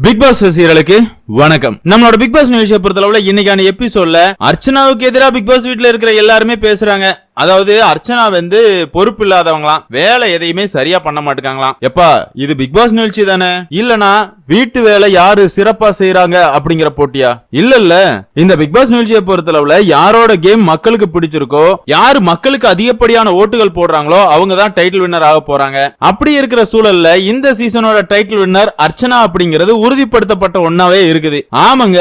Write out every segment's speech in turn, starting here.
Big pass சீரியலுக்கு வணக்கம். நம்மளோட big pass நிகழ்ச்சியை பொறுத்தளவுல இன்னைக்கான எபிசோட்ல அர்ச்சனாவுக்கு எதிராக பிக் பாஸ் வீட்ல இருக்கிற எல்லாருமே பேசுறாங்க. அதாவது அர்ச்சனா வந்து பொறுப்பு இல்லாதவங்களாம். வேலை எதையுமே சரியா பண்ண மாட்டாங்களாம் எப்பா இது பிக் பாஸ் நிகழ்ச்சி தானே? இல்லனா வீட்டு வேலை யாரு சிறப்பா செய்யறாங்க அப்படிங்கிற போட்டியா? இல்ல இல்ல. இந்த பிக் பாஸ் நிகழ்ச்சியை பொறுத்தளவுல யாரோட கேம் மக்களுக்கு பிடிச்சிருக்கோ யாரு மக்களுக்கு அதிகப்படியான ஓட்டுகள் போடுறாங்களோ அவங்க தான் டைட்டில் வின்னர் ஆக போறாங்க. அப்படி இருக்கிற சூழல்ல இந்த சீசனோட டைட்டில் வின்னர் அர்ச்சனா அப்படிங்கிறது உறுதிப்படுத்தப்பட்ட ஒன்னாவே இருக்குது. ஆமாங்க.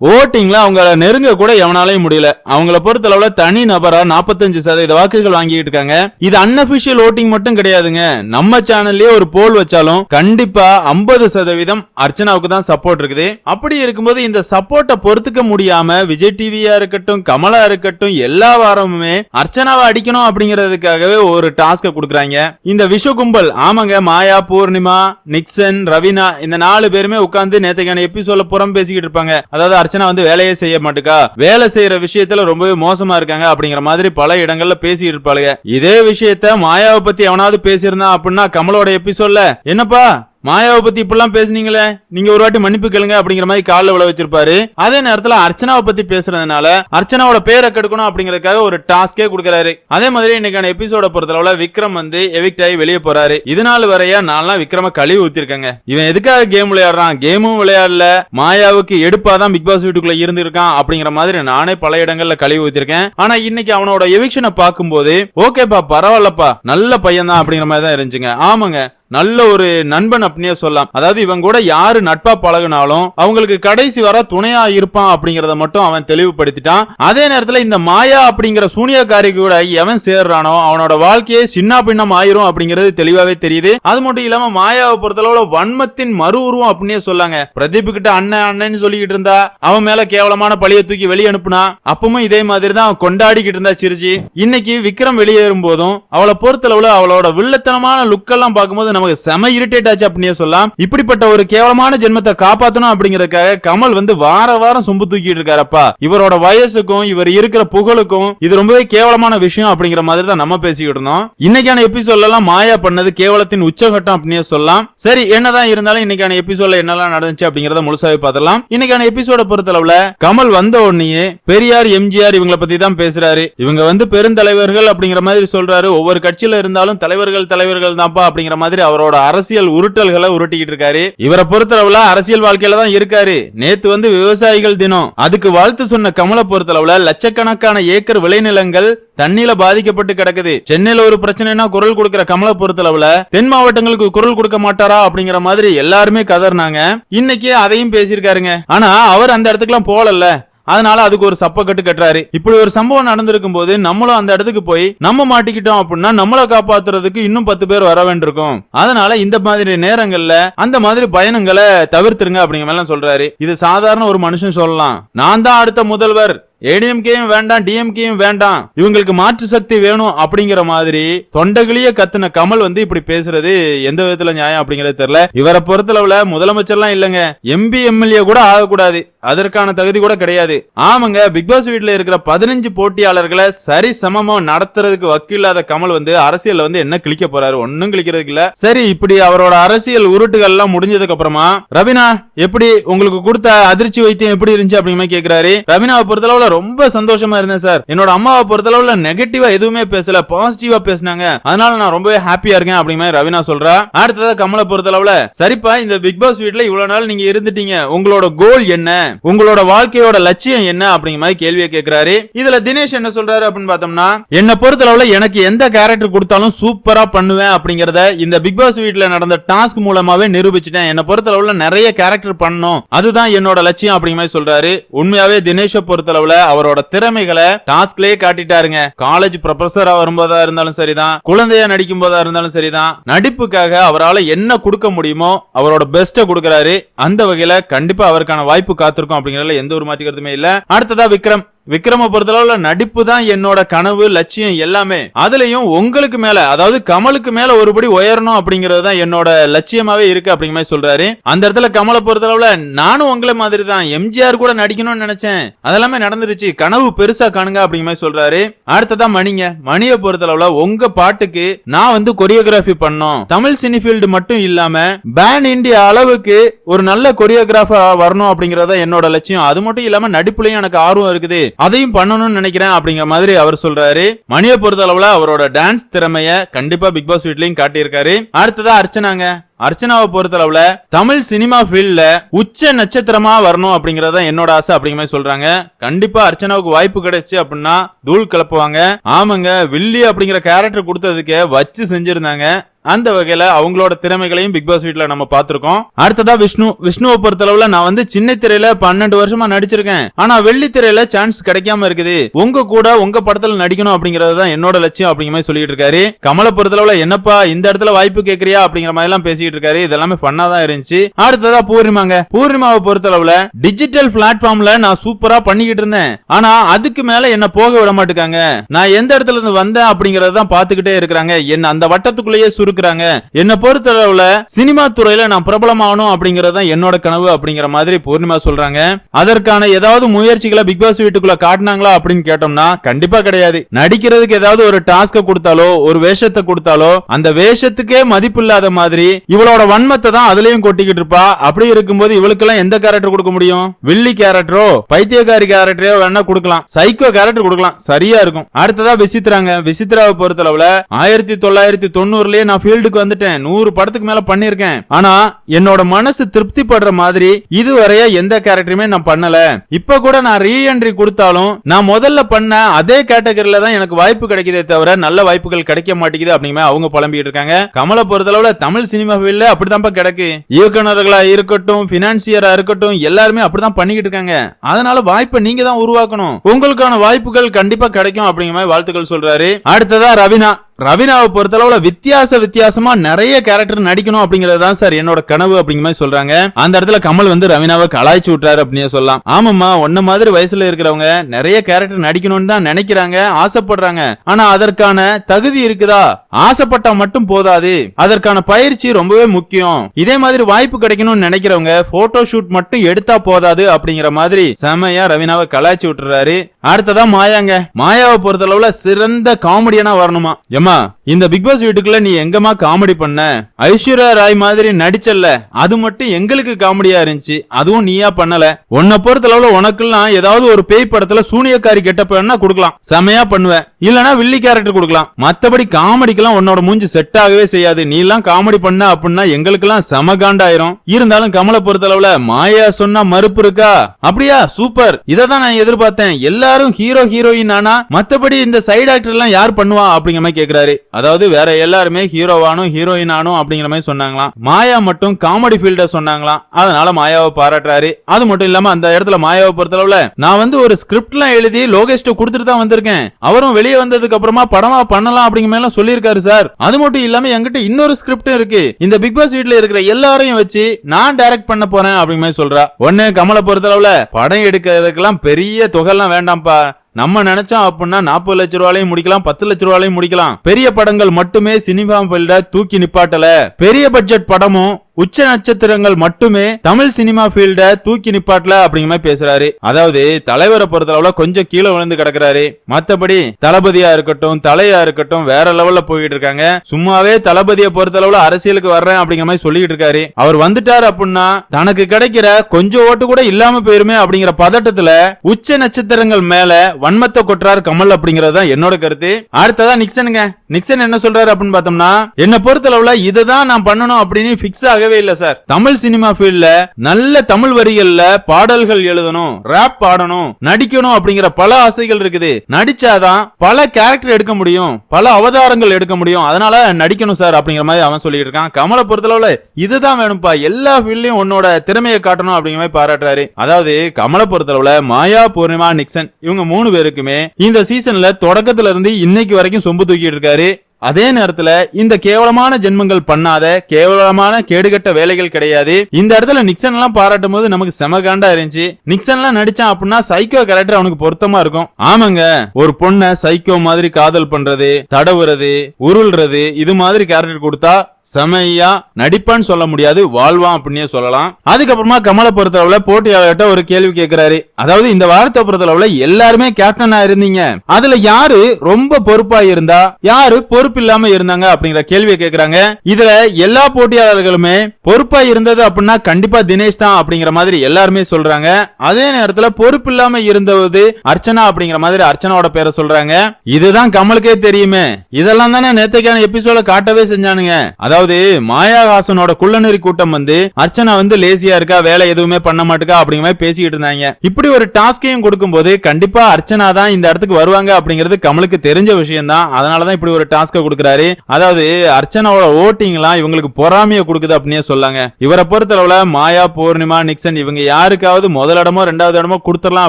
ஓட்டிங்ல அவங்கள நெருங்க கூட எவனாலையும் முடியல. அவங்கள பொறுத்தளவுல தனி நபரா 45% சதவீத வாக்குகள் வாங்கிட்டு இருக்காங்க. இது அன்அபிஷியல் ஓட்டிங் மட்டும் கிடையாதுங்க. நம்ம சேனல்லயே ஒரு போல் வச்சாலும் கண்டிப்பா 50% சதவீதம் அர்ச்சனாவுக்கு தான் சப்போர்ட் இருக்குது. அப்படி இருக்கும்போது இந்த சப்போர்ட்டை பொறுத்துக்க முடியாம விஜய் டிவியா இருக்கட்டும் கமலா இருக்கட்டும் எல்லா வாரமுமே அர்ச்சனாவை அடிக்கணும் அப்படிங்கிறதுக்காகவே ஒரு டாஸ்க கொடுக்குறாங்க. இந்த விஷ கும்பல் ஆமாங்க மாயா பூர்ணிமா நிக்சன் ரவினா இந்த நாலு பேருமே உட்கார்ந்து நேத்தைக்கான எபிசோட புறம் பேசிக்கிட்டு இருப்பாங்க. அதாவது அர்ச்சனா வந்து வேலையே செய்ய மாட்டுக்கா? வேலை செய்யற விஷயத்துல ரொம்பவே மோசமா இருக்காங்க அப்படிங்கிற மாதிரி பல இடங்கள்ல பேசிட்டு இருப்பாளுங்க. இதே விஷயத்த மாயாவை பத்தி எவனாவது பேசியிருந்தா அப்படின்னா கமலோட எபிசோட்ல என்னப்பா? மாயாவை பத்தி இப்படிலாம் பேசுனீங்களே? நீங்க ஒரு வாட்டி மன்னிப்பு கேளுங்க அப்படிங்கிற மாதிரி காலில் விழ வச்சிருப்பாரு. அதே நேரத்துல அர்ச்சனாவை பத்தி பேசுறதுனால அர்ச்சனாவோட பேரை கெடுக்கணும் அப்படிங்கறதுக்காக ஒரு டாஸ்கே கொடுக்கறாரு. அதே மாதிரி இன்னைக்கான எபிசோட பொறுத்தளவுல விக்ரம் வந்து எவிக்ட் ஆகி வெளியே போறாரு. இது நாள் வரையா நான்லாம் விக்ரம கழுவி ஊத்திருக்காங்க. இவன் எதுக்காக கேம் விளையாடுறான்? கேமும் விளையாடல. மாயாவுக்கு எடுப்பாதான் பிக் பாஸ் வீட்டுக்குள்ள இருந்திருக்கான் அப்படிங்கிற மாதிரி நானே பல இடங்கள்ல கழுவி ஊத்திருக்கேன். ஆனா இன்னைக்கு அவனோட எவிக்ஷனை பார்க்கும்போது ஓகேப்பா பரவாயில்லப்பா நல்ல பையன் தான் அப்படிங்கிற மாதிரி தான் இருந்துச்சுங்க. ஆமாங்க. நல்ல ஒரு நண்பன் அப்படின்னே சொல்லலாம். அதாவது இவன் கூட யாரு நட்பா பழகுனாலும் அவங்களுக்கு கடைசி வர துணையா இருப்பான் அப்படிங்கறத மட்டும் அவன் தெளிவுபடுத்திட்டான். அதே நேரத்துல இந்த மாயா அப்படிங்கிற சூனியக்காரி கூட எவன் சேர்றானோ அவனோட வாழ்க்கையே சின்ன பின்னம் ஆயிரும் அப்படிங்கிறது தெளிவாவே தெரியுது. அது மட்டும் இல்லாம மாயாவை பொறுத்தளவுல வன்மத்தின் மறு உருவம் அப்படின்னே சொல்லாங்க. பிரதீப் கிட்ட அண்ணன் அண்ணன் சொல்லிக்கிட்டு இருந்தா அவன் மேல கேவலமான பழிய தூக்கி வெளியே அனுப்புனா அப்பவும் இதே மாதிரி தான் அவன் கொண்டாடிக்கிட்டு இருந்தா சிரிச்சு இன்னைக்கு விக்ரம் வெளியேறும் போதும் அவளை பொறுத்தளவுல அவளோட வில்லத்தனமான லுக்கெல்லாம் பார்க்கும்போது நமக்கு செம இரிட்டேட் ஆச்சு அப்படின்னே சொல்லலாம். இப்படிப்பட்ட ஒரு கேவலமான ஜென்மத்தை காப்பாத்தணும் அப்படிங்கறதுக்காக கமல் வந்து வார வாரம் சொம்பு தூக்கிட்டு இருக்காரப்பா. இவரோட வயசுக்கும் இவர் இருக்கிற புகழுக்கும் இது ரொம்பவே கேவலமான விஷயம் அப்படிங்கிற மாதிரி தான் நம்ம பேசிக்கிட்டு இருந்தோம். இன்னைக்கான எபிசோட்ல எல்லாம் மாயா பண்ணது கேவலத்தின் உச்சகட்டம் அப்படின்னே சொல்லலாம். சரி என்னதான் இருந்தாலும் இன்னைக்கான எபிசோட்ல என்னெல்லாம் நடந்துச்சு அப்படிங்கறத முழுசாவே பார்த்தலாம் இன்னைக்கான எபிசோட பொறுத்தளவுல கமல் வந்த உடனேயே பெரியார் எம்ஜிஆர் இவங்கள பத்தி தான் பேசுறாரு. இவங்க வந்து பெருந்தலைவர்கள் அப்படிங்கிற மாதிரி சொல்றாரு. ஒவ்வொரு கட்சியில இருந்தாலும் தலைவர்கள் தலைவர்கள் தான்ப்பா அப்படிங்கிற மாதிரி அவரோட அரசியல் உருட்டல்களை உருட்டிக்கிட்டு இருக்காரு. இவரை பொறுத்தளவுல அரசியல் வாழ்க்கையில தான் இருக்காரு. நேத்து வந்து விவசாயிகள் தினம். அதுக்கு வாழ்த்து சொன்ன கமலை பொறுத்தளவுல லட்சக்கணக்கான ஏக்கர் விளைநிலங்கள் தண்ணியில பாதிக்கப்பட்டு கிடக்குது. சென்னையில ஒரு பிரச்சனைனா குரல் கொடுக்கிற கமலை பொறுத்தளவுல தென் மாவட்டங்களுக்கு குரல் கொடுக்க மாட்டாரா அப்படிங்கிற மாதிரி எல்லாருமே கதறினாங்க. இன்னைக்கு அதையும் பேசியிருக்காருங்க. ஆனா அவர் அந்த இடத்துக்குலாம் போகல அதனால அதுக்கு ஒரு சப்பக்கட்டு கட்டுறாரு. இப்படி ஒரு சம்பவம் நடந்திருக்கும் போது நம்மளும் அந்த இடத்துக்கு போய் நம்ம மாட்டிக்கிட்டோம் அப்படின்னா நம்மளை காப்பாத்துறதுக்கு இன்னும் பத்து பேர் வர வேண்டியிருக்கும். அதனால இந்த மாதிரி நேரங்கள்ல அந்த மாதிரி பயணங்களை தவிர்த்துருங்க அப்படிங்கிற மாதிரி சொல்றாரு. இது சாதாரண ஒரு மனுஷன் சொல்லலாம். நான் தான் அடுத்த முதல்வர். ஏடிஎம்கேயும் வேண்டாம் டிஎம்கேயும் வேண்டாம். இவங்களுக்கு மாற்று சக்தி வேணும் அப்படிங்கிற மாதிரி தொண்டகிளிய கத்துன கமல் வந்து இப்படி பேசுறது எந்த விதத்துல நியாயம் அப்படிங்கறது தெரியல. இவரை பொறுத்தளவுல முதலமைச்சர்லாம் இல்லங்க. எம்பி எம்எல்ஏ கூட ஆகக்கூடாது. அதற்கான தகுதி கூட கிடையாது. ஆமாங்க பிக் பாஸ் வீட்ல இருக்கிற பதினஞ்சு போட்டியாளர்களை சரி சமமா நடத்துறதுக்கு வக்கில்லாத கமல் வந்து அரசியல் வந்து என்ன கிழிக்க போறாரு ஒன்னும் கிளிக்கிறதுக்கு இல்ல. சரி இப்படி அவரோட அரசியல் உருட்டுகள் எல்லாம் முடிஞ்சதுக்கு அப்புறமா ரவினா எப்படி உங்களுக்கு கொடுத்த அதிர்ச்சி வைத்தியம் எப்படி இருந்துச்சு அப்படிங்கிற மாதிரி கேக்குறாரு. ரவினாவை பொறுத்தளவுல ரொம்ப சந்தோஷமா இருந்தேன் சார். என்னோட அம்மாவை பொறுத்தளவுல நெகட்டிவா எதுவுமே பேசல பாசிட்டிவா பேசினாங்க. அதனால நான் ரொம்பவே ஹாப்பியா இருக்கேன் அப்படிங்கிற மாதிரி ரவினா சொல்றா. அடுத்ததா கமலை பொறுத்தளவுல சரிப்பா இந்த பிக் பாஸ் வீட்ல இவ்வளவு நாள் நீங்க இருந்துட்டீங்க. உங்களோட கோல் என்ன? உங்களோட வாழ்க்கையோட லட்சியம் என்ன? அப்படிங்கிற மாதிரி கேள்வியை கேட்கிறாரு இதுல தினேஷ் என்ன சொல்றாரு அப்படின்னு பார்த்தோம்னா என்ன பொறுத்தளவுல எனக்கு எந்த கேரக்டர் கொடுத்தாலும் சூப்பரா பண்ணுவேன் அப்படிங்கறத இந்த பிக் பாஸ் வீட்ல நடந்த டாஸ்க் மூலமாவே நிரூபிச்சிட்டேன். என்ன பொறுத்தளவுல நிறைய கேரக்டர் பண்ணணும். அதுதான் என்னோட லட்சியம் அப்படிங்கிற மாதிரி சொல்றாரு. உண்மையாவே தினேஷை பொறுத்தளவுல அவரோட திறமைகளை டாஸ்க்லயே காட்டிட்டாருங்க. காலேஜ் ப்ரொஃபஸரா வரும்போதா இருந்தாலும் சரிதான். குழந்தையா நடிக்கும் போதா இருந்தாலும் சரிதான். நடிப்புக்காக அவரால என்ன கொடுக்க முடியுமோ அவரோட பெஸ்ட கொடுக்கறாரு. அந்த வகையில கண்டிப்பா அவருக்கான வாய்ப்பு காத்திருக்கும் அப்படிங்கறதுல எந்த ஒரு மாற்றிக்கிறதுமே இல்ல. அடுத்ததா விக்ரம். விக்ரம பொறுத்தளவுல நடிப்பு தான் என்னோட கனவு லட்சியம் எல்லாமே. அதுலயும் உங்களுக்கு மேல அதாவது கமலுக்கு மேல ஒருபடி உயரணும் அப்படிங்கறது தான் என்னோட லட்சியமாவே இருக்கு அப்படிங்கிற மாதிரி சொல்றாரு. அந்த இடத்துல கமலை பொறுத்தளவுல நானும் உங்களை மாதிரி தான். எம்ஜிஆர் கூட நடிக்கணும்னு நினைச்சேன். அதெல்லாமே நடந்துருச்சு. கனவு பெருசா காணுங்க அப்படிங்கிற மாதிரி சொல்றாரு. அடுத்ததா மணிங்க. மணியை பொறுத்தளவுல உங்க பாட்டுக்கு நான் வந்து கொரியோகிராஃபி பண்ணோம். தமிழ் சினிஃபீல்டு மட்டும் இல்லாம பேன் இந்தியா அளவுக்கு ஒரு நல்ல கொரியோகிராஃபர் வரணும் அப்படிங்கறத என்னோட லட்சியம். அது மட்டும் இல்லாம நடிப்புலயும் எனக்கு ஆர்வம் இருக்குது. அதையும் பண்ணணும்னு நினைக்கிறேன் அப்படிங்கிற மாதிரி அவர் சொல்றாரு. மணியை பொறுத்தளவுல அவரோட டான்ஸ் திறமைய கண்டிப்பா பிக் பாஸ் வீட்லயும் காட்டியிருக்காரு. அடுத்ததா அர்ச்சனாங்க. அர்ச்சனாவை பொறுத்தளவுல தமிழ் சினிமா ஃபீல்ட்ல உச்ச நட்சத்திரமா வரணும் அப்படிங்கறத என்னோட ஆசை அப்படிங்கிற மாதிரி சொல்றாங்க. கண்டிப்பா அர்ச்சனாவுக்கு வாய்ப்பு கிடைச்சு அப்படின்னா தூள் கிளப்புவாங்க. ஆமாங்க வில்லி அப்படிங்கிற கேரக்டர் கொடுத்ததுக்கு வச்சு செஞ்சிருந்தாங்க. அந்த வகையில அவங்களோட திறமைகளையும் பிக் பாஸ் வீட்ல நம்ம பாத்திருக்கோம் அடுத்ததா விஷ்ணு. விஷ்ணுவை பொறுத்தளவுல நான் வந்து சின்ன திரையில பன்னெண்டு வருஷமா நடிச்சிருக்கேன். ஆனா வெள்ளி திரையில சான்ஸ் கிடைக்காம இருக்குது. உங்க கூட உங்க படத்துல நடிக்கணும் அப்படிங்கறது தான் என்னோட லட்சியம் அப்படிங்கிற மாதிரி சொல்லிட்டு இருக்காரு. கமலை பொறுத்தளவுல என்னப்பா இந்த இடத்துல வாய்ப்பு கேக்குறியா? அப்படிங்கிற மாதிரி எல்லாம் பேசிக்கிட்டு இருக்காரு இதெல்லாமே பண்ணாதான் இருந்துச்சு. அடுத்ததா பூர்ணிமாங்க. பூர்ணிமாவை பொறுத்தளவுல டிஜிட்டல் பிளாட்ஃபார்ம்ல நான் சூப்பரா பண்ணிக்கிட்டு இருந்தேன். ஆனா அதுக்கு மேல என்ன போக விட மாட்டுக்காங்க. நான் எந்த இடத்துல இருந்து வந்தேன் அப்படிங்கறத தான் பாத்துக்கிட்டே இருக்கிறாங்க. என்ன அந்த வட்டத்துக்குள்ளேயே சுருக்குறாங்க. என்ன பொறுத்தளவுல சினிமா துறையில நான் பிரபலமாகணும் அப்படிங்கறது தான் என்னோட கனவு அப்படிங்கிற மாதிரி பூர்ணிமா சொல்றாங்க. அதற்கான ஏதாவது முயற்சிகளை பிக் பாஸ் வீட்டுக்குள்ள காட்டினாங்களா அப்படின்னு கேட்டோம்னா கண்டிப்பா கிடையாது. நடிக்கிறதுக்கு ஏதாவது ஒரு டாஸ்க கொடுத்தாலோ ஒரு வேஷத்தை கொடுத்தாலோ அந்த வேஷத்துக்கே மதிப்பு இல்லாத மாதிரி இவளோட வன்மத்தை தான் அதுலயும் கொட்டிக்கிட்டு இருப்பா. அப்படி இருக்கும்போது இவளுக்கெல்லாம் எந்த கேரக்டர் கொடுக்க முடியும்? வில்லி கேரக்டரோ பைத்தியக்காரி கேரக்டரோ வேணா கொடுக்கலாம். சைக்கோ கேரக்டர் கொடுக்கலாம். சரியா இருக்கும். அடுத்ததா விசித்ராங்க. விசித்ராவை பொறுத்தளவுல ஆயிரத்தி தொள்ளாயிரத்தி தொண்ணூறுலயே நான் ஃபீல்டுக்கு வந்துட்டேன். நூறு படத்துக்கு மேல பண்ணிருக்கேன் ஆனா என்னோட மனசு திருப்தி படுற மாதிரி இதுவரைய எந்த கேரக்டருமே நான் பண்ணல. இப்ப கூட நான் ரீஎன்ட்ரி கொடுத்தாலும் நான் முதல்ல பண்ண அதே கேட்டகரியில தான் எனக்கு வாய்ப்பு கிடைக்குதே தவிர நல்ல வாய்ப்புகள் கிடைக்க மாட்டேங்குது அப்படிங்கிற அவங்க புலம்பிட்டு இருக்காங்க. கமலை பொறுத்தளவுல தமிழ் சினிமா ஃபீல்ட்ல அப்படிதான்ப்பா கிடக்கு. இயக்குநர்களா இருக்கட்டும் பினான்சியரா இருக்கட்டும் எல்லாருமே அப்படிதான் பண்ணிக்கிட்டு இருக்காங்க. அதனால வாய்ப்பை நீங்க தான் உருவாக்கணும். உங்களுக்கான வாய்ப்புகள் கண்டிப்பா கிடைக்கும் அப்படிங்கிற மாதிரி வாழ்த்துக்கள் சொல்றாரு. அடுத்ததா ரவினா. ரவினாவை பொறுத்தளவுல வித்தியாச வித்தியாசமா நிறைய கேரக்டர் நடிக்கணும் அப்படிங்கறது தான் சார் என்னோட கனவு அப்படிங்கிற மாதிரி சொல்றாங்க. அந்த இடத்துல கமல் வந்து ரவினாவை கலாய்ச்சி விட்டாரு அப்படின்னு சொல்லலாம். ஆமாம்மா ஒன்ன மாதிரி வயசுல இருக்கிறவங்க நிறைய கேரக்டர் நடிக்கணும்னு தான் நினைக்கிறாங்க ஆசைப்படுறாங்க. ஆனா அதற்கான தகுதி இருக்குதா? ஆசைப்பட்டா மட்டும் போதாது. அதற்கான பயிற்சி ரொம்பவே முக்கியம். இதே மாதிரி வாய்ப்பு கிடைக்கணும்னு நினைக்கிறவங்க போட்டோ ஷூட் மட்டும் எடுத்தா போதாது அப்படிங்கிற மாதிரி செமையா ரவினாவை கலாய்ச்சி விட்டுறாரு. அடுத்ததா மாயாங்க. மாயாவை பொறுத்தளவுல சிறந்த காமெடியனா வரணுமா? Irmã, இந்த பிக் பாஸ் வீட்டுக்குள்ள நீ எங்கம்மா காமெடி பண்ண? ஐஸ்வர்யா ராய் மாதிரி நடிச்சல்ல. அது மட்டும் எங்களுக்கு காமெடியா இருந்துச்சு. அதுவும் நீயா பண்ணல. உன்னை பொறுத்தளவுல உனக்குலாம் ஏதாவது ஒரு பேய் படத்துல சூனியக்காரி கெட்ட வேணா கொடுக்கலாம். செமையா பண்ணுவ. இல்லனா வில்லி கேரக்டர் கொடுக்கலாம். மத்தபடி காமெடிக்கெல்லாம் உன்னோட மூஞ்சி செட் ஆகவே செய்யாது. நீ எல்லாம் காமெடி பண்ண அப்படின்னா எங்களுக்கெல்லாம் செம காண்டாயிரும். இருந்தாலும் கமலை பொறுத்த அளவுல மாயா சொன்னா மறுப்பு இருக்கா? அப்படியா சூப்பர் இதை தான் நான் எதிர்பார்த்தேன். எல்லாரும் ஹீரோ ஹீரோயின் ஆனா மத்தபடி இந்த சைடு ஆக்டர் எல்லாம் யார் பண்ணுவா அப்படிங்கிற மாதிரி கேக்குறாரு. அதாவது வேற எல்லாருமே ஹீரோவானும் ஹீரோயின் ஆனும் அப்படிங்கிற மாதிரி சொன்னாங்களாம். மாயா மட்டும் காமெடி ஃபீல்ட சொன்னாங்களாம். அதனால மாயாவை பாராட்டுறாரு. அது மட்டும் இல்லாம அந்த இடத்துல மாயாவை பொறுத்தளவுல நான் வந்து ஒரு ஸ்கிரிப்ட்லாம் எழுதி லோகேஷ்ட கொடுத்துட்டு தான் வந்திருக்கேன். அவரும் வெளியே வந்ததுக்கு அப்புறமா படமா பண்ணலாம் அப்படிங்கிற மாதிரி சொல்லியிருக்காரு சார். அது மட்டும் இல்லாம என்கிட்ட இன்னொரு ஸ்கிரிப்டும் இருக்கு. இந்த பிக் பாஸ் வீட்ல இருக்கிற எல்லாரையும் வச்சு நான் டைரக்ட் பண்ண போறேன் அப்படிங்கிற மாதிரி சொல்றா. ஒண்ணு கமலை பொறுத்தளவுல படம் எடுக்கிறதுக்கெல்லாம் பெரிய தொகைலாம் வேண்டாம்ப்பா. நம்ம நினைச்சோம் அப்படின்னா நாற்பது லட்ச ரூபாலையும் முடிக்கலாம் பத்து லட்ச ரூபாலையும் முடிக்கலாம். பெரிய படங்கள் மட்டுமே சினிமா ஃபீல்ட தூக்கி நிப்பாட்டல. பெரிய பட்ஜெட் படமும் உச்ச நட்சத்திரங்கள் மட்டுமே தமிழ் சினிமா ஃபீல்ட தூக்கி நிப்பாட்டல அப்படிங்கிற மாதிரி பேசுறாரு. அதாவது தலைவரை பொறுத்தளவுல கொஞ்சம் கீழே விழுந்து கிடக்குறாரு. மத்தபடி தளபதியா இருக்கட்டும் தலையா இருக்கட்டும் வேற லெவல்ல போயிட்டு இருக்காங்க. சும்மாவே தளபதியை பொறுத்தளவுல அரசியலுக்கு வர்றேன் அப்படிங்கிற மாதிரி சொல்லிட்டு இருக்காரு. அவர் வந்துட்டாரு அப்படின்னா தனக்கு கிடைக்கிற கொஞ்சம் ஓட்டு கூட இல்லாம போயிருமே அப்படிங்கிற பதட்டத்துல உச்ச நட்சத்திரங்கள் மேல வன்மத்தை கொட்டுறாரு கமல் அப்படிங்கறது தான் என்னோட கருத்து. அடுத்ததா நிக்சனுங்க. நிக்சன் என்ன சொல்றாரு அப்படின்னு பார்த்தோம்னா என்ன பொறுத்தளவுல இதுதான் நான் பண்ணணும் அப்படின்னு பிக்ஸ் ஆகவே இல்ல சார். தமிழ் சினிமா ஃபீல்ட்ல நல்ல தமிழ் வரிகள்ல பாடல்கள் எழுதணும் ரேப் பாடணும் நடிக்கணும் அப்படிங்கிற பல ஆசைகள் இருக்குது. நடிச்சாதான் பல கேரக்டர் எடுக்க முடியும் பல அவதாரங்கள் எடுக்க முடியும். அதனால நடிக்கணும் சார் அப்படிங்கிற மாதிரி அவன் சொல்லிட்டு இருக்கான். கமலை பொறுத்தளவுல இதுதான் வேணும்ப்பா எல்லா ஃபீல்ட்லயும் உன்னோட திறமையை காட்டணும் அப்படிங்கிற மாதிரி பாராட்டுறாரு. அதாவது கமலை பொறுத்தளவுல மாயா பூர்ணிமா நிக்சன் இவங்க மூணு பேருக்குமே இந்த சீசன்ல தொடக்கத்துல இருந்து இன்னைக்கு வரைக்கும் சொம்பு தூக்கிட்டு இருக்காரு. அதே நேரத்துல இந்த கேவலமான ஜென்மங்கள் பண்ணாத கேவலமான கேடுகட்ட வேலைகள் கிடையாது. இந்த இடத்துல நிக்சன் எல்லாம் பாராட்டும் போது நமக்கு செமகாண்டா இருந்துச்சு. நிக்சன் எல்லாம் நடிச்சான் அப்படின்னா சைக்கோ கேரக்டர் அவனுக்கு பொருத்தமா இருக்கும். ஆமாங்க ஒரு பொண்ணை சைக்கோ மாதிரி காதல் பண்றது தடவுறது உருள்றது இது மாதிரி கேரக்டர் கொடுத்தா செமையா நடிப்பான்னு சொல்ல முடியாது வாழ்வான் அப்படின்னே சொல்லலாம். அதுக்கப்புறமா கமலை பொறுத்தளவுல போட்டியாளர்கிட்ட ஒரு கேள்வி கேட்கிறாரு அதாவது இந்த வாரத்தை பொறுத்தளவுல எல்லாருமே கேப்டனா இருந்தீங்க. அதுல யாரு ரொம்ப பொறுப்பா இருந்தா யாரு பொறுப்பு இல்லாம இருந்தாங்க அப்படிங்கிற கேள்வியை கேட்கிறாங்க இதுல எல்லா போட்டியாளர்களுமே பொறுப்பா இருந்தது அப்படின்னா கண்டிப்பா தினேஷ் தான் அப்படிங்கிற மாதிரி எல்லாருமே சொல்றாங்க. அதே நேரத்துல பொறுப்பு இல்லாம இருந்தது அர்ச்சனா அப்படிங்கிற மாதிரி அர்ச்சனாவோட பேரை சொல்றாங்க. இதுதான் கமலுக்கே தெரியுமே. இதெல்லாம் தானே நேத்தைக்கான எபிசோட காட்டவே செஞ்சானுங்க. அதாவது அதாவது மாயாகாசனோட குள்ளநெறி கூட்டம் வந்து அர்ச்சனா வந்து லேசியா இருக்கா வேலை எதுவுமே பண்ண மாட்டுக்கா அப்படிங்கிற மாதிரி பேசிக்கிட்டு இருந்தாங்க. இப்படி ஒரு டாஸ்கையும் கொடுக்கும்போது கண்டிப்பா அர்ச்சனா தான் இந்த இடத்துக்கு வருவாங்க அப்படிங்கிறது கமலுக்கு தெரிஞ்ச விஷயம் தான் அதனாலதான் இப்படி ஒரு டாஸ்க கொடுக்குறாரு. அதாவது அர்ச்சனாவோட ஓட்டிங் எல்லாம் இவங்களுக்கு பொறாமைய கொடுக்குது அப்படின்னே சொல்லாங்க. இவரை பொறுத்தளவுல மாயா பூர்ணிமா நிக்சன் இவங்க யாருக்காவது முதல் இடமோ ரெண்டாவது இடமோ கொடுத்துடலாம்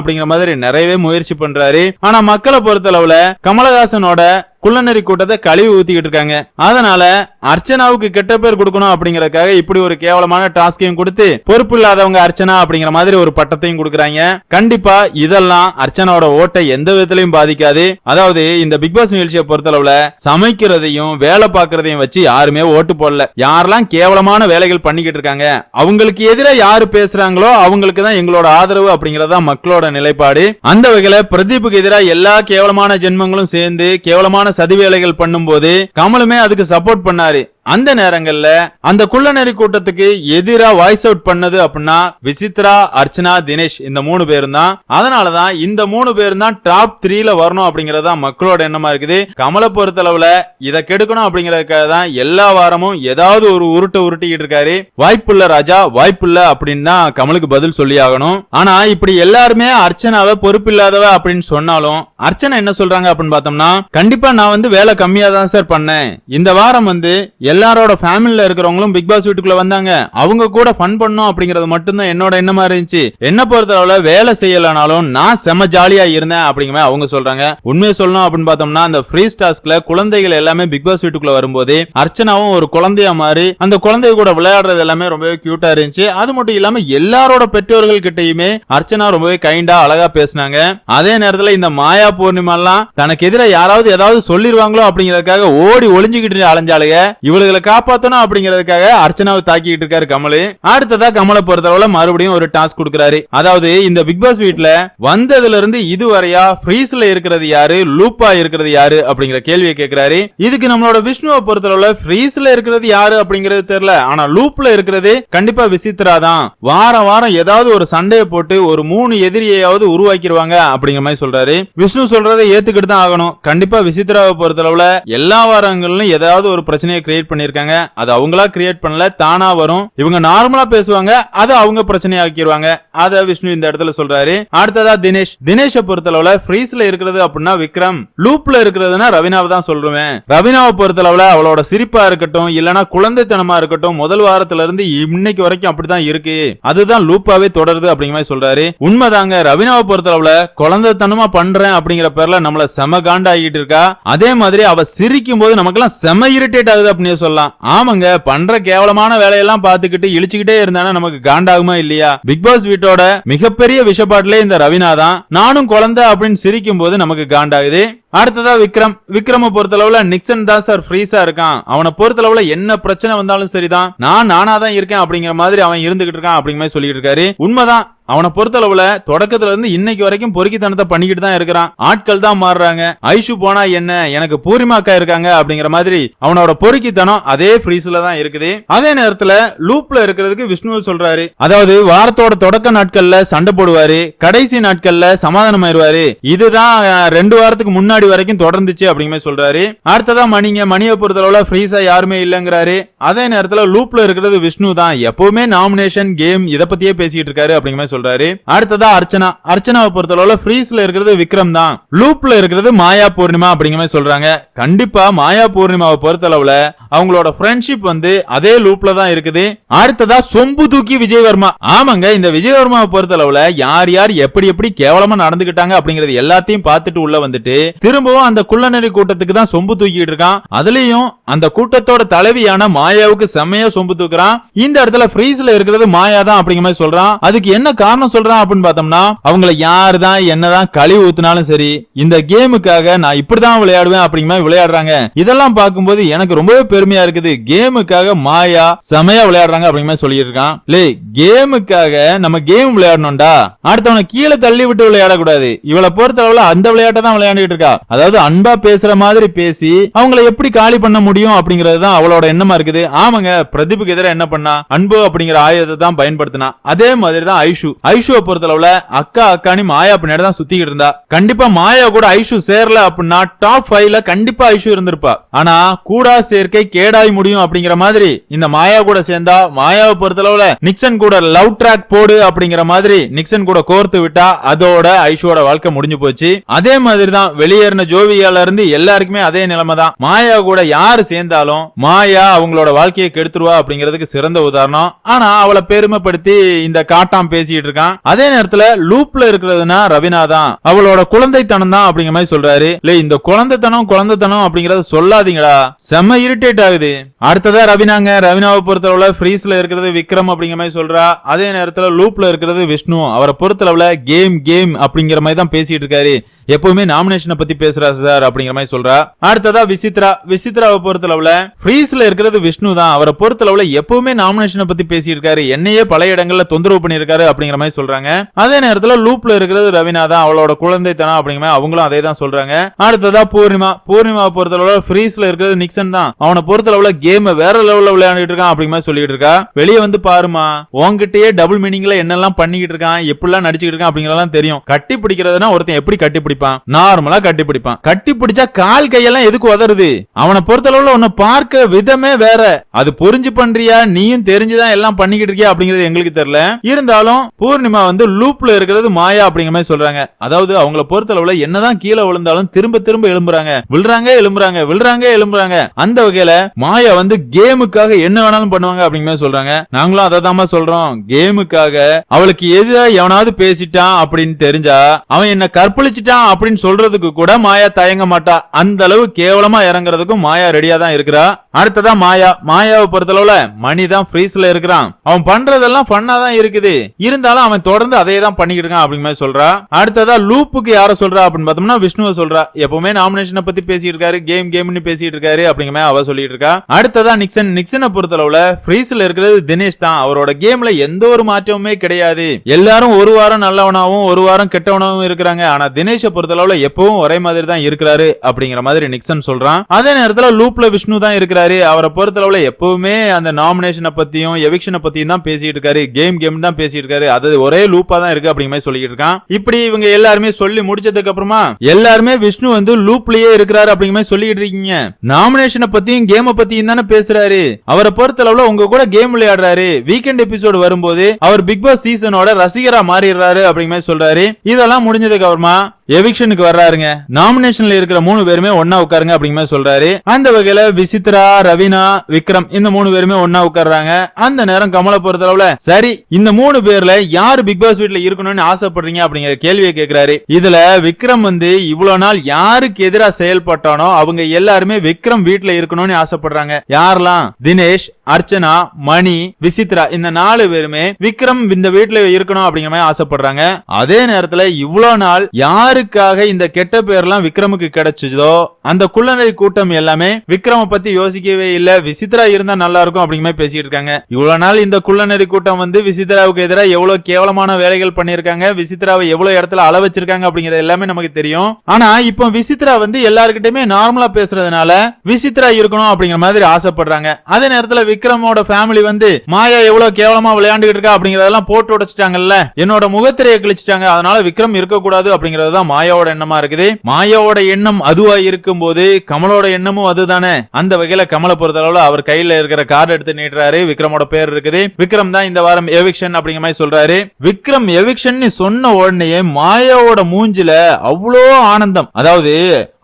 அப்படிங்கிற மாதிரி நிறையவே முயற்சி பண்றாரு. ஆனா மக்களை பொறுத்தளவுல கமலஹாசனோட குள்ளநெறி கூட்டத்தை கழுவி ஊத்திக்கிட்டு இருக்காங்க. அதனால அர்ச்சனாவுக்கு கெட்ட பேர் கொடுக்கணும் அப்படிங்கறதுக்காக இப்படி ஒரு கேவலமான டாஸ்கையும் கொடுத்து பொறுப்பு இல்லாதவங்க அர்ச்சனா அப்படிங்கிற மாதிரி ஒரு பட்டத்தையும் கொடுக்குறாங்க. கண்டிப்பா இதெல்லாம் அர்ச்சனாவோட ஓட்டை எந்த விதத்திலையும் பாதிக்காது. அதாவது இந்த பிக் பாஸ் நிகழ்ச்சியை பொறுத்தளவுல சமைக்கிறதையும் வேலை பார்க்கறதையும் வச்சு யாருமே ஓட்டு போடல. யாரெல்லாம் கேவலமான வேலைகள் பண்ணிக்கிட்டு இருக்காங்க அவங்களுக்கு எதிராக யாரு பேசுறாங்களோ அவங்களுக்கு தான் எங்களோட ஆதரவு அப்படிங்கறதா மக்களோட நிலைப்பாடு. அந்த வகையில பிரதீப்புக்கு எதிராக எல்லா கேவலமான ஜென்மங்களும் சேர்ந்து கேவலமான சதிவேலைகள் பண்ணும்போது கமலுமே அதுக்கு சப்போர்ட் பண்ணாரு. அந்த நேரங்கள்ல அந்த குள்ளநெறி கூட்டத்துக்கு எதிரா வாய்ஸ் அவுட் பண்ணது அப்படின்னா விசித்ரா அர்ச்சனா தினேஷ் இந்த மூணு பேரும் தான் அதனாலதான் இந்த மூணு பேரும் தான் டாப் த்ரீல வரணும் அப்படிங்கறது மக்களோட எண்ணமா இருக்குது. கமலை பொறுத்தளவுல இதை கெடுக்கணும் அப்படிங்கறதுக்காக தான் எல்லா வாரமும் ஏதாவது ஒரு உருட்டை உருட்டிக்கிட்டு இருக்காரு. வாய்ப்புள்ள ராஜா வாய்ப்புள்ள அப்படின்னு தான் கமலுக்கு பதில் சொல்லி ஆகணும். ஆனா இப்படி எல்லாருமே அர்ச்சனாவை பொறுப்பில்லாதவ அப்படின்னு சொன்னாலும் அர்ச்சனா என்ன சொல்றாங்க அப்படின்னு பார்த்தோம்னா கண்டிப்பா நான் வந்து வேலை கம்மியா தான் சார் பண்ணேன். இந்த வாரம் வந்து எல்லாரோட ஃபேமிலியில இருக்கிறவங்களும் பிக் பாஸ் வீட்டுக்குள்ள வந்தாங்க. அவங்க கூட ஃபன் பண்ணும் அப்படிங்கறது மட்டும்தான் என்னோட எண்ணமா இருந்துச்சு. என்ன பொறுத்தளவுல வேலை செய்யலனாலும் நான் செம ஜாலியா இருந்தேன் அப்படிங்கிற அவங்க சொல்றாங்க. உண்மையை சொல்லணும் அப்படின்னு பார்த்தோம்னா அந்த ஃப்ரீ டாஸ்க்ல குழந்தைகள் எல்லாமே பிக் பாஸ் வீட்டுக்குள்ள வரும்போது அர்ச்சனாவும் ஒரு குழந்தையா மாறி அந்த குழந்தை கூட விளையாடுறது எல்லாமே ரொம்பவே கியூட்டா இருந்துச்சு. அது மட்டும் இல்லாம எல்லாரோட பெற்றோர்கள் கிட்டையுமே அர்ச்சனா ரொம்பவே கைண்டா அழகா பேசினாங்க. அதே நேரத்துல இந்த மாயா பூர்ணிமா எல்லாம் தனக்கு எதிராக யாராவது ஏதாவது சொல்லிருவாங்களோ அப்படிங்கறதுக்காக ஓடி ஒளிஞ்சுக்கிட்டு அலைஞ்சாளுங்க இவளுகளை காப்பாத்தணும் அப்படிங்கறதுக்காக அர்ச்சனாவை தாக்கிட்டு இருக்காரு கமலு. அடுத்ததா கமலை பொறுத்தளவுல மறுபடியும் ஒரு டாஸ்க் கொடுக்கறாரு. அதாவது இந்த பிக் பாஸ் வீட்ல வந்ததுல இருந்து இதுவரையா ஃப்ரீஸ்ல இருக்கிறது யாரு? லூப்பா இருக்கிறது யாரு? அப்படிங்கிற கேள்வியை கேட்கிறாரு இதுக்கு நம்மளோட விஷ்ணுவை பொறுத்தளவுல ஃப்ரீஸ்ல இருக்கிறது யாரு அப்படிங்கிறது தெரியல. ஆனா லூப்ல இருக்கிறது கண்டிப்பா விசித்ரா தான். வாரம் வாரம் ஏதாவது ஒரு சண்டையை போட்டு ஒரு மூணு எதிரியையாவது உருவாக்கிடுவாங்க அப்படிங்கிற மாதிரி சொல்றாரு. விஷ்ணு சொல்றதை ஏத்துக்கிட்டு தான் ஆகணும். கண்டிப்பா விசித்ராவை பொறுத்தளவுல எல்லா வாரங்களிலும் ஏதாவது ஒரு பிரச்சனையை கிரியேட் பண்ணிருக்காங்க அது அவங்களா கிரியேட் பண்ணல தானா வரும். இவங்க நார்மலா பேசுவாங்க அது அவங்க பிரச்சனையை ஆக்கிடுவாங்க அத விஷ்ணு இந்த இடத்துல சொல்றாரு. அடுத்ததா தினேஷ். தினேஷ பொறுத்தளவுல ஃப்ரீஸ்ல இருக்கிறது அப்படின்னா விக்ரம். லூப்ல இருக்கிறதுனா ரவினாவை தான் சொல்லுவேன். ரவினாவை பொறுத்தளவுல அவளோட சிரிப்பா இருக்கட்டும் இல்லனா குழந்தைத்தனமா இருக்கட்டும் முதல் வாரத்துல இருந்து இன்னைக்கு வரைக்கும் அப்படிதான் இருக்கு. அதுதான் லூப்பாவே தொடருது அப்படிங்கிற மாதிரி சொல்றாரு. உண்மைதாங்க ரவினாவை பொறுத்தளவுல குழந்தைத்தனமா பண்றேன் அப்படிங்கிற பேர்ல நம்மள செம காண்டாகிட்டு இருக்கா. அதே மாதிரி அவ சிரிக்கும் போது நமக்கெல்லாம் செம இரிட்டேட் ஆகுது அப்படின்னு சொல்லலாம். ஆமாங்க பண்ற கேவலமான வேலையெல்லாம் பாத்துக்கிட்டு இழிச்சுக்கிட்டே இருந்தானா நமக்கு காண்டாகுமா இல்லையா? பிக் பாஸ் வீட்டோட மிகப்பெரிய விஷப்பாட்டிலே இந்த ரவினா தான். நானும் குழந்தை அப்படின்னு சிரிக்கும் போது நமக்கு காண்டாகுது. அடுத்ததா விக்ரம். விக்ரம பொறுத்தளவுல நிக்சன் தான் சார் ஃப்ரீஸா இருக்கான். அவனை பொறுத்தளவுல என்ன பிரச்சனை வந்தாலும் சரிதான். நான் நானா தான் இருக்கேன் அப்படிங்கிற மாதிரி அவன் இருந்துகிட்டு இருக்கான் அப்படிங்கிற மாதிரி சொல்லிட்டு இருக்காரு. உண்மைதான். அவனை பொறுத்தளவுல தொடக்கத்துல இருந்து இன்னைக்கு வரைக்கும் பொறுக்கித்தனத்தை பண்ணிக்கிட்டு தான் இருக்கிறான். ஆட்கள் தான் மாறுறாங்க. ஐஷு போனா என்ன? எனக்கு பூரிமா அக்கா இருக்காங்க அப்படிங்கிற மாதிரி அவனோட பொறுக்கித்தனம் அதே ஃப்ரீஸ்ல தான் இருக்குது. அதே நேரத்துல லூப்ல இருக்கிறதுக்கு விஷ்ணு சொல்றாரு. அதாவது வாரத்தோட தொடக்க நாட்கள்ல சண்டை போடுவாரு. கடைசி நாட்கள்ல சமாதானம் ஆயிடுவாரு இதுதான் ரெண்டு வாரத்துக்கு முன்னாடி வரைக்கும் தொடர்ந்துச்சு அப்படிங்கிற சொல்றாரு. அடுத்ததா மணிங்க மணியை பொறுத்தளவுல ஃப்ரீஸா யாருமே இல்லைங்கிறாரு. அதே நேரத்துல லூப்ல இருக்கிறது விஷ்ணு தான். எப்பவுமே நாமினேஷன் கேம் இதை பத்தியே பேசிட்டு இருக்காரு அப்படிங்கிற சொல்றாரு. அடுத்ததா அர்ச்சனா. அர்ச்சனாவை பொறுத்தளவுல ஃப்ரீஸ்ல இருக்கிறது விக்ரம் தான். லூப்ல இருக்கிறது மாயா பூர்ணிமா அப்படிங்கிற மாதிரி சொல்றாங்க. கண்டிப்பா மாயா பூர்ணிமாவை பொறுத்தளவுல அவங்களோட ஃப்ரெண்ட்ஷிப் வந்து அதே லூப்ல தான் இருக்குது. அடுத்ததா சொம்பு தூக்கி விஜயவர்மா. ஆமாங்க இந்த விஜயவர்மாவை பொறுத்தளவுல யார் யார் எப்படி எப்படி கேவலமா நடந்துகிட்டாங்க அப்படிங்கறது எல்லாத்தையும் பார்த்துட்டு உள்ள வந்துட்டு திரும்பவும் அந்த குள்ளநெறி கூட்டத்துக்கு தான் சொம்பு தூக்கிட்டு இருக்கான். அதுலயும் அந்த கூட்டத்தோட தலைவியான மாயாவுக்கு செம்மையா சொம்பு தூக்குறான். இந்த இடத்துல ஃப்ரீஸ்ல இருக்கிறது மாயா தான் அப்படிங்கிற மாதிரி சொல்றான். அதுக்கு என்ன காரணம் சொல்றான் அப்படின்னு பார்த்தோம்னா அவங்கள யாரு தான் என்னதான் கழிவு ஊத்துனாலும் சரி இந்த கேமுக்காக நான் இப்படிதான் விளையாடுவேன் அப்படிங்கிற மாதிரி விளையாடுறாங்க. இதெல்லாம் பார்க்கும்போது எனக்கு ரொம்பவே பெருமையா இருக்குது. கேமுக்காக மாயா செமையா விளையாடுறாங்க அப்படிங்கிற மாதிரி சொல்லிட்டு இருக்கான். லே கேமுக்காக நம்ம கேம் விளையாடணும்டா. அடுத்தவனை கீழே தள்ளி விட்டு விளையாடக்கூடாது. இவளை பொறுத்த அளவுல அந்த விளையாட்டை தான் விளையாண்டுட்டு இருக்கா. அதாவது அன்பா பேசுற மாதிரி பேசி அவங்களை எப்படி காலி பண்ண முடியும் அப்படிங்கிறது தான் அவளோட எண்ணமா இருக்குது. ஆமாங்க பிரதீப்புக்கு எதிராக என்ன பண்ணா? அன்பு அப்படிங்கிற ஆயுதத்தை தான் பயன்படுத்தினா. அதே மாதிரி தான் ஐஷு. ஐஷுவை பொறுத்தளவுல அக்கா அக்கானி மாயா பின்னாடி தான் சுத்திக்கிட்டு இருந்தா. கண்டிப்பா மாயா கூட ஐஷு சேரல அப்படின்னா டாப் ஃபைவ்ல கண்டிப்பா ஐஷு இருந்திருப்பா. ஆனா கூடா சேர்க்கை கேடாய் முடியும் அப்படிங்கிற மாதிரி இந்த மாயா கூட சேர்ந்தா மாயாவை பொறுத்தளவுல நிக்சன் கூட லவ் ட்ராக் போடு அப்படிங்கிற மாதிரி நிக்சன் கூட கோர்த்து விட்டா அதோட ஐஷுவோட வாழ்க்கை முடிஞ்சு போச்சு. அதே மாதிரி தான் வெளியே சேர்ந்த ஜோவியால இருந்து எல்லாருக்குமே அதே நிலைமை தான் மாயா கூட யாரு சேர்ந்தாலும் மாயா அவங்களோட வாழ்க்கையை கெடுத்துருவா அப்படிங்கிறதுக்கு சிறந்த உதாரணம். ஆனா அவளை பெருமைப்படுத்தி இந்த காட்டாம் பேசிட்டு இருக்கான். அதே நேரத்துல லூப்ல இருக்கிறதுனா ரவினா தான். அவளோட குழந்தைத்தனம் தான் அப்படிங்கிற மாதிரி சொல்றாரு. இல்ல இந்த குழந்தைத்தனம் குழந்தைத்தனம் அப்படிங்கறத சொல்லாதீங்களா செம்ம இரிட்டேட் ஆகுது. அடுத்ததா ரவினாங்க. ரவினாவை பொறுத்தளவுல ஃப்ரீஸ்ல இருக்கிறது விக்ரம் அப்படிங்கிற மாதிரி சொல்றா. அதே நேரத்துல லூப்ல இருக்கிறது விஷ்ணு. அவரை பொறுத்தளவுல கேம் கேம் அப்படிங்கிற மாதிரி தான் பேசிட்டு இருக்காரு. எப்பவுமே நாமினேஷனை பத்தி பேசுறா சார் அப்படிங்கிற மாதிரி சொல்றா. அடுத்ததா விசித்ரா. விசித்ராவை பொறுத்தளவுல ஃப்ரீஸ்ல இருக்கிறது விஷ்ணு தான். அவரை பொறுத்தளவுல எப்பவுமே நாமினேஷனை பத்தி பேசிட்டு இருக்காரு. என்னையே பல இடங்கள்ல தொந்தரவு பண்ணிருக்காரு அப்படிங்கிற மாதிரி சொல்றாங்க. அதே நேரத்துல லூப்ல இருக்கிறது ரவினா தான் அவளோட குழந்தைத்தனம் அப்படிங்கிற மாதிரி அவங்களும் அதே தான் சொல்றாங்க. அடுத்ததா பூர்ணிமா. பூர்ணிமாவை பொறுத்தளவுல ஃப்ரீஸ்ல இருக்கிறது நிக்சன் தான். அவனை பொறுத்தளவுல கேம் வேற லெவல்ல விளையாடிட்டு இருக்கான் அப்படிங்கிற மாதிரி சொல்லிட்டு இருக்கா. வெளியே வந்து பாருமா உன்கிட்டயே டபுள் மீனிங்ல என்னெல்லாம் பண்ணிக்கிட்டு இருக்கான் எப்படிலாம் நடிச்சுக்கிட்டு இருக்கான் அப்படிங்கறதெல்லாம் தெரியும். கட்டி பிடிக்கிறதுனா ஒருத்தன் எப்படி கட்டி பிடிப்பான்? நார்மலா கட்டி பிடிப்பான் கட்டி பிடிச்சா கால் கையெல்லாம் எதுக்கு உதறுது? அவனை பொறுத்தளவுல உன்னை பார்க்க விதமே வேற. அது புரிஞ்சு பண்றியா? நீயும் தெரிஞ்சுதான் எல்லாம் பண்ணிக்கிட்டு இருக்கியா அப்படிங்கிறது எங்களுக்கு தெரியல. இருந்தாலும் பூர்ணிமா வந்து லூப்ல இருக்கிறது மாயா அப்படிங்கிற மாதிரி சொல்றாங்க. அதாவது அவங்கள பொறுத்தளவுல என்னதான் கீழே விழுந்தாலும் திரும்ப திரும்ப எழும்புறாங்க. விழுறாங்க எழும்புறாங்க விழுறாங்க எழும்புறாங்க. அந்த வகையில மாயா வந்து கேமுக்காக என்ன வேணாலும் பண்ணுவாங்க அப்படிங்கிற மாதிரி சொல்றாங்க. நாங்களும் அதை சொல்றோம். கேமுக்காக அவளுக்கு எதிராக எவனாவது பேசிட்டான் அப்படின்னு தெரிஞ்சா அவன் என்ன கற்பழிச்சிட்டான் அப்படின்னு சொல்றதுக்கு கூட மாயா தயங்க மாட்டா. அந்த அளவு கேவலமா இறங்குறதுக்கும் மாயா ரெடியா தான் இருக்கிறா. அடுத்ததா மாயா. மாயாவை பொறுத்தளவுல மணி தான் ஃப்ரீஸ்ல இருக்கிறான். அவன் பண்றதெல்லாம் ஃபன்னா தான் இருக்குது. இருந்தாலும் அவன் தொடர்ந்து அதே தான் பண்ணிக்கிட்டு இருக்கான் அப்படிங்கிற மாதிரி சொல்றா. அடுத்ததா லூப்புக்கு யார சொல்றா அப்படின்னு பார்த்தோம்னா விஷ்ணுவை சொல்றா. எப்பவுமே நாமினேஷனை பத்தி பேசிட்டு இருக்காரு கேம் கேம்னு பேசிட்டு இருக்காரு அப்படிங்கிற மாதிரி அவ சொல்லிட்டு இருக்கா. அடுத்ததா நிக்சன் நிக்சனை பொறுத்தளவுல ஃப்ரீஸ்ல இருக்கிறது தினேஷ் தான். அவரோட கேம்ல எந்த ஒரு மாற்றமுமே கிடையாது. எல்லாரும் ஒரு வாரம் நல்லவனாவும் ஒரு வாரம் கெட்டவனாவும் இருக்கிறாங்க. ஆனா தினேஷ பொறுத்தளவுல எப்பவும் ஒரே மாதிரி தான் இருக்கிறாரு அப்படிங்கிற மாதிரி நிக்சன் சொல்றான். அதே நேரத்துல லூப்ல விஷ்ணு தான் இருக்கிறாரு. அவரை பொறுத்தளவுல எப்பவுமே அந்த நாமினேஷனை பத்தியும் எவிக்ஷனை பத்தியும் தான் பேசிட்டு இருக்காரு. கேம் கேம் தான் பேசிட்டு இருக்காரு. அது ஒரே லூப்பா தான் இருக்கு அப்படிங்கிற மாதிரி சொல்லிட்டு இருக்கான். இப்படி இவங்க எல்லாருமே சொல்லி முடிச்சதுக்கு அப்புறமா எல்லாருமே விஷ்ணு வந்து லூப்லயே இருக்கிறாரு அப்படிங்கிற மாதிரி சொல்லிட்டு இருக்கீங்க. நாமினேஷனை பத்தியும் கேம பத்தியும் தானே பேசுறாரு. அவரை பொறுத்தளவுல உங்க கூட கேம் விளையாடுறாரு. வீக்கெண்ட் எபிசோடு வரும்போது அவர் பிக் பாஸ் சீசனோட ரசிகரா மாறிடுறாரு அப்படிங்கிற மாதிரி சொல்றாரு. இதெல்லாம் முடிஞ்சதுக்கு அப்புறமா எவிக்ஷனுக்கு வர்றாருங்க. நாமினேஷன்ல இருக்கிற மூணு பேருமே ஒன்னா உட்காருங்க அப்படிங்கிற மாதிரி சொல்றாரு. அந்த வகையில விசித்ரா ரவினா விக்ரம் இந்த மூணு பேருமே ஒன்னா உட்கார்றாங்க. அந்த நேரம் கமலை பொறுத்த அளவுல சரி இந்த மூணு பேர்ல யாரு பிக் பாஸ் வீட்டுல இருக்கணும்னு ஆசைப்படுறீங்க அப்படிங்கிற கேள்வியை கேட்கிறாரு இதுல விக்ரம் வந்து இவ்வளவு நாள் யாருக்கு எதிராக செயல்பட்டானோ அவங்க எல்லாருமே விக்ரம் வீட்டுல இருக்கணும்னு ஆசைப்படுறாங்க. யாரெல்லாம்? தினேஷ் அர்ச்சனா மணி விசித்ரா இந்த நாலு பேருமே விக்ரம் இந்த வீட்டுல இருக்கணும் அப்படிங்கிற மாதிரி ஆசைப்படுறாங்க. அதே நேரத்துல இவ்வளவு நாள் யாருக்காக இந்த கெட்ட பேர்லாம் விக்ரமுக்கு கிடைச்சதோ அந்த குள்ளநரி கூட்டம் எல்லாமே விக்ரம பத்தி யோசிக்கவே இல்ல. விசித்ரா இருந்தா நல்லா இருக்கும் அப்படிங்கிற மாதிரி பேசிட்டு இருக்காங்க. இவ்வளவு நாள் இந்த குள்ளநரி கூட்டம் வந்து விசித்ராவுக்கு எதிராக எவ்வளவு கேவலமான வேலைகள் பண்ணிருக்காங்க விசித்ராவை எவ்வளவு இடத்துல அள வச்சிருக்காங்க அப்படிங்கறது எல்லாமே நமக்கு தெரியும். ஆனா இப்போ விசித்ரா வந்து எல்லாருக்கிட்டயுமே நார்மலா பேசுறதுனால விசித்ரா இருக்கணும் அப்படிங்கிற மாதிரி ஆசைப்படுறாங்க. அதே நேரத்துல விக்ரமோட ஃபேமிலி வந்து மாயா எவ்வளவு கேவலமா விளையாண்டுகிட்டு இருக்கா? அப்படிங்கறதெல்லாம் போட்டு உடைச்சிட்டாங்கல்ல. என்னோட முகத்திரையை கிழிச்சிட்டாங்க. அதனால விக்ரம் இருக்கக்கூடாது அப்படிங்கறது தான் மாயாவோட எண்ணமா இருக்குது. மாயாவோட எண்ணம் அதுவா இருக்கும்போது கமலோட எண்ணமும் அதுதானே. அந்த வகையில கமலை பொறுத்தளவுல அவர் கையில இருக்கிற கார்டு எடுத்து நீட்டுறாரு. விக்ரமோட பேர் இருக்குது. விக்ரம் தான் இந்த வாரம் எவிக்ஷன் அப்படிங்கிற மாதிரி சொல்றாரு. விக்ரம் எவிக்ஷன் சொன்ன உடனே மாயாவோட மூஞ்சில அவ்வளோ ஆனந்தம். அதாவது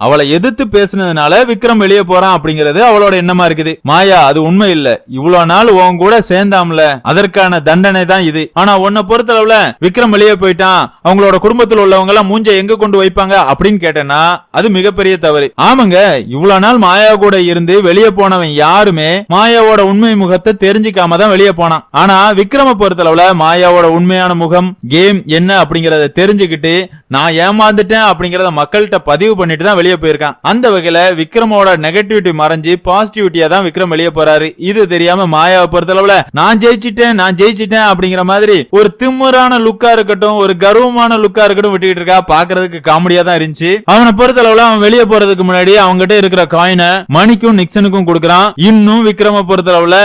அவளை எதிர்த்து பேசுனதுனால விக்ரம் வெளியே போறான் அப்படிங்கிறது அவளோட எண்ணமா இருக்குது. மாயா அது உண்மை இல்ல. இவ்வளவு நாள் உன் கூட சேர்ந்தாம்ல. அதற்கான தண்டனை தான் இது. ஆனா உன்னை பொறுத்தளவுல விக்ரம் வெளியே போயிட்டான். அவங்களோட குடும்பத்தில் உள்ளவங்க எல்லாம் மூஞ்ச எங்க கொண்டு வைப்பாங்க அப்படின்னு கேட்டேன்னா அது மிகப்பெரிய தவறு. ஆமாங்க இவ்வளவு நாள் மாயா கூட இருந்து வெளியே போனவன் யாருமே மாயாவோட உண்மை முகத்தை தெரிஞ்சுக்காம தான் வெளியே போனான். ஆனா விக்ரம பொறுத்தளவுல மாயாவோட உண்மையான முகம் கேம் என்ன அப்படிங்கறத தெரிஞ்சுக்கிட்டு நான் ஏமாந்துட்டேன் அப்படிங்கறத மக்கள்கிட்ட பதிவு பண்ணிட்டு தான் வெளியே போயிருக்கான். அந்த வகையில விக்ரமோட நெகட்டிவிட்டி மறைஞ்சு பாசிட்டிவிட்டியா தான் விக்ரம் வெளியே போறாரு. இது தெரியாம மாயாவை பொறுத்தளவுல நான் ஜெயிச்சிட்டேன் நான் ஜெயிச்சிட்டேன் அப்படிங்கிற மாதிரி ஒரு திமுறான லுக்கா இருக்கட்டும் ஒரு கர்வமான லுக்கா இருக்கட்டும் விட்டுக்கிட்டு இருக்கா. பாக்குறதுக்கு காமெடியா தான் இருந்துச்சு. அவனை பொறுத்தளவுல அவன் வெளியே போறதுக்கு முன்னாடி அவங்ககிட்ட இருக்கிற காயினை மணிக்கும் நிக்சனுக்கும் கொடுக்குறான். இன்னும் விக்ரம பொறுத்தளவுல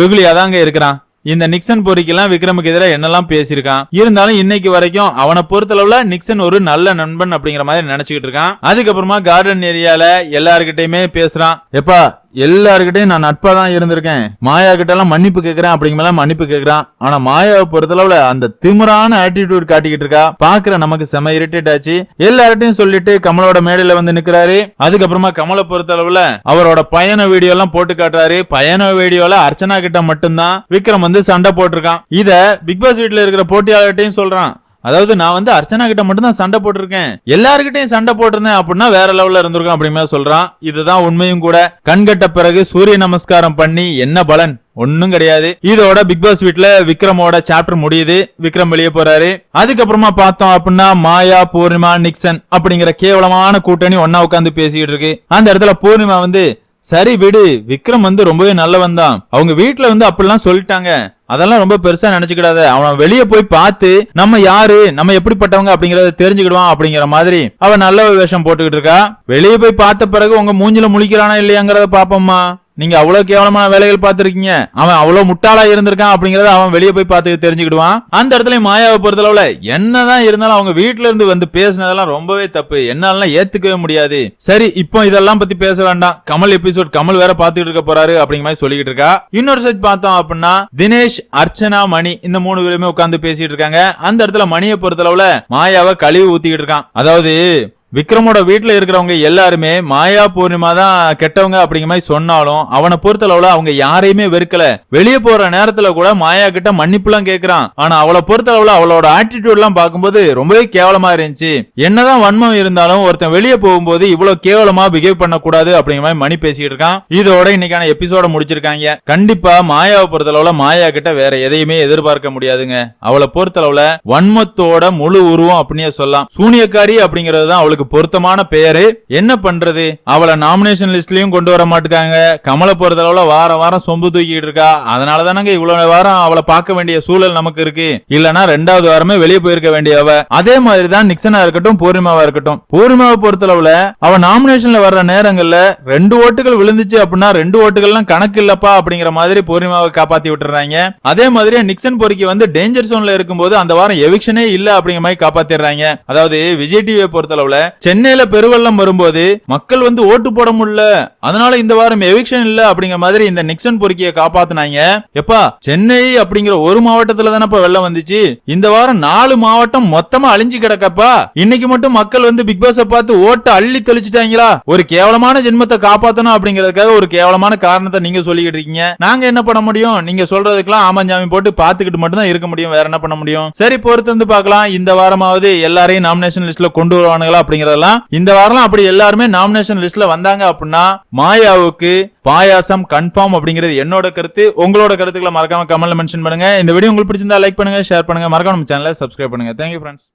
வெகுளியா தாங்க இருக்கிறான். இந்த நிக்சன் பொறிக்கெல்லாம் விக்ரமுக்கு எதிராக என்னெல்லாம் பேசியிருக்கான்? இருந்தாலும் இன்னைக்கு வரைக்கும் அவனை பொறுத்தளவுல நிக்சன் ஒரு நல்ல நண்பன் அப்படிங்கிற மாதிரி நினைச்சுக்கிட்டு இருக்கான். அதுக்கப்புறமா கார்டன் ஏரியால எல்லாருக்கிட்டையுமே பேசுறான். எப்பா எல்லாருக்கிட்டையும் நான் நட்பா தான் இருந்திருக்கேன். மாயா கிட்ட எல்லாம் மன்னிப்பு கேக்குறேன் அப்படிங்கிற மன்னிப்பு கேக்குறான். ஆனா மாயாவை பொறுத்தளவுல அந்த திமுறான ஆட்டிடியூட் காட்டிக்கிட்டு இருக்கா. பாக்குற நமக்கு செம இரிட்டேட் ஆச்சு. எல்லார்ட்டையும் சொல்லிட்டு கமலோட மேடையில வந்து நிக்கிறாரு. அதுக்கப்புறமா கமலை பொறுத்தளவுல அவரோட பயண வீடியோ எல்லாம் போட்டு காட்டுறாரு. பயண வீடியோல அர்ச்சனா கிட்ட மட்டும்தான் விக்ரம் வந்து சண்டை போட்டிருக்கான். இத பிக் பாஸ் வீட்டுல இருக்கிற போட்டியாளர்கிட்டையும் சொல்றான். அதாவது நான் வந்து அர்ச்சனா கிட்ட மட்டும் தான் சண்டை போட்டிருக்கேன். எல்லாருக்கிட்டையும் சண்டை போட்டிருந்தேன் அப்படின்னா வேற லெவல்ல இருந்திருக்கும் அப்படிமே சொல்றான். இதுதான் உண்மையும் கூட. கண்கட்ட பிறகு சூரிய நமஸ்காரம் பண்ணி என்ன பலன்? ஒன்னும் கிடையாது. இதோட பிக் பாஸ் வீட்ல விக்ரமோட சாப்டர் முடியுது. விக்ரம் வெளியே போறாரு. அதுக்கப்புறமா பார்த்தோம் அப்படின்னா மாயா பூர்ணிமா நிக்சன் அப்படிங்கிற கேவலமான கூட்டணி ஒன்னா உட்காந்து பேசிக்கிட்டு இருக்கு. அந்த இடத்துல பூர்ணிமா வந்து சரி விடு விக்ரம் வந்து ரொம்பவே நல்லவன் தான். அவங்க வீட்டுல வந்து அப்படிலாம் சொல்லிட்டாங்க. அதெல்லாம் ரொம்ப பெருசா நினைச்சுக்கிடாத. அவன் வெளியே போய் பார்த்து நம்ம யாரு? நம்ம எப்படிப்பட்டவங்க அப்படிங்கறத தெரிஞ்சுக்கிடுவான் அப்படிங்கிற மாதிரி அவன் நல்ல வேஷம் போட்டுக்கிட்டு இருக்கா. வெளியே போய் பார்த்த பிறகு உங்க மூஞ்சில முழிக்கிறானா இல்லையாங்கிறத பாப்போம்மா நீங்க அவ்வளவு கேவலமான வேலைகள் பார்த்திருக்கீங்க. அவன் அவ்வளவு முட்டாளா இருந்திருக்கான் அப்படிங்கறத அவன் வெளியே போய் பார்த்து தெரிஞ்சுக்கிடுவான். அந்த இடத்துல மாயாவை பொறுத்தளவுல என்னதான் இருந்தாலும் அவங்க வீட்டுல இருந்து வந்து பேசினதெல்லாம் ரொம்பவே தப்பு. என்னாலலாம் ஏத்துக்கவே முடியாது. சரி இப்போ இதெல்லாம் பத்தி பேச வேண்டாம். கமல் எபிசோட் கமல் வேற பாத்துக்கிட்டு இருக்க போறாரு அப்படிங்கிற மாதிரி சொல்லிக்கிட்டு இருக்கா. இன்னொரு சைட் பார்த்தோம் அப்படின்னா தினேஷ் அர்ச்சனா மணி இந்த மூணு பேருமே உட்கார்ந்து பேசிட்டு இருக்காங்க. அந்த இடத்துல மணியை பொறுத்தளவுல மாயாவை கழிவு ஊத்திக்கிட்டு இருக்கான். அதாவது விக்ரமோட வீட்ல இருக்கிறவங்க எல்லாருமே மாயா பூர்ணிமா தான் கெட்டவங்க அப்படிங்கிற மாதிரி சொன்னாலும் அவனை பொறுத்தளவுல அவங்க யாரையுமே வெறுக்கல. வெளியே போற நேரத்துல கூட மாயா கிட்ட மன்னிப்புலாம் கேட்கிறான் ஆனா அவளை பொறுத்தளவுல அவளோட ஆட்டிடியூட் எல்லாம் பார்க்கும்போது ரொம்பவே கேவலமா இருந்துச்சு. என்னதான் வன்மம் இருந்தாலும் ஒருத்தன் வெளியே போகும்போது இவ்வளவு கேவலமா பிஹேவ் பண்ணக்கூடாது அப்படிங்கிற மாதிரி மணி பேசிட்டு இருக்கான். இதோட இன்னைக்கான எபிசோட முடிச்சிருக்காங்க. கண்டிப்பா மாயாவை பொறுத்தளவுல மாயா கிட்ட வேற எதையுமே எதிர்பார்க்க முடியாதுங்க. அவளை பொறுத்தளவுல வன்மத்தோட முழு உருவம் அப்படின்னே சொல்லலாம். சூனியக்காரி அப்படிங்கிறது தான் அவளுக்கு பொருத்தமான பெயரு? என்ன பண்றது? அவளை நாமினேஷன் லிஸ்ட்லயும் கொண்டு வர மாட்டாங்க கமலை பொறுத்தளவுல வாரம் வாரம் சொம்பு தூக்கிட்டு இருக்கா. அதனால தானங்க இவ்வளவு வாரம் அவளை பார்க்க வேண்டிய சூழல் நமக்கு இருக்கு. இல்லனா ரெண்டாவது வாரமே வெளியே போயிருக்க வேண்டியவ அதே மாதிரி தான் நிக்சனா இருக்கட்டும் பூர்ணிமாவா இருக்கட்டும். பூர்ணிமாவை பொறுத்தளவுல அவ நாமினேஷன்ல வர்ற நேரங்கள்ல ரெண்டு ஓட்டுகள் விழுந்துச்சு அப்படின்னா ரெண்டு ஓட்டுகள்லாம் கணக்கு இல்லப்பா அப்படிங்கிற மாதிரி பூர்ணிமாவை காப்பாத்தி விட்டுறாங்க. அதே மாதிரி நிக்சன் பொறுக்கி வந்து டேஞ்சர் ஜோன்ல இருக்கும்போது அந்த வாரம் எவிக்ஷனே இல்ல அப்படிங்கிற மாதிரி காப்பாத்திடுறாங்க. அதாவது விஜய் டிவியை பொறுத்தளவுல சென்னையில பெருவெள்ளம் வரும்போது மக்கள் வந்து ஓட்டு போட முடியல. அதனால இந்த வாரம் எவிக்ஷன் இல்ல அப்படிங்கிற மாதிரி இந்த நிக்சன் பொறுக்கிய காப்பாத்துனாங்க. எப்பா சென்னை அப்படிங்கிற ஒரு மாவட்டத்துல தானப்பா வெள்ளம் வந்துச்சு. இந்த வாரம் நாலு மாவட்டம் மொத்தமா அழிஞ்சு கிடக்கப்பா. இன்னைக்கு மட்டும் மக்கள் வந்து பிக் பாஸ பார்த்து ஓட்ட அள்ளி தெளிச்சுட்டாங்களா? ஒரு கேவலமான ஜென்மத்தை காப்பாத்தணும் அப்படிங்கறதுக்காக ஒரு கேவலமான காரணத்தை நீங்க சொல்லிக்கிட்டு இருக்கீங்க. நாங்க என்ன பண்ண முடியும்? நீங்க சொல்றதுக்கெல்லாம் ஆமாஞ்சாமி போட்டு பாத்துக்கிட்டு மட்டும் தான் இருக்க முடியும். வேற என்ன பண்ண முடியும்? சரி பொறுத்து வந்து பார்க்கலாம். இந்த வாரமாவது எல்லாரையும் நாமினேஷன் லிஸ்ட்ல கொண்டு வருவானுங்களா அப்படிங்கறதெல்லாம் இந்த வாரம் அப்படி எல்லாருமே நாமினேஷன் லிஸ்ட்ல வந்தாங்க அப்படின்னா மாயாவுக்கு பாயாசம் கன்ஃபார்ம் அப்படிங்கிறது என்னோட கருத்து. உங்களோட கருத்துக்களை மறக்காம கமெண்ட்ல மென்ஷன் பண்ணுங்க. இந்த வீடியோ உங்களுக்கு பிடிச்சிருந்தா லைக் பண்ணுங்க ஷேர் பண்ணுங்க. மறக்காம நம்ம சேனலை சப்ஸ்கிரைப் பண்ணுங்க. Thank you friends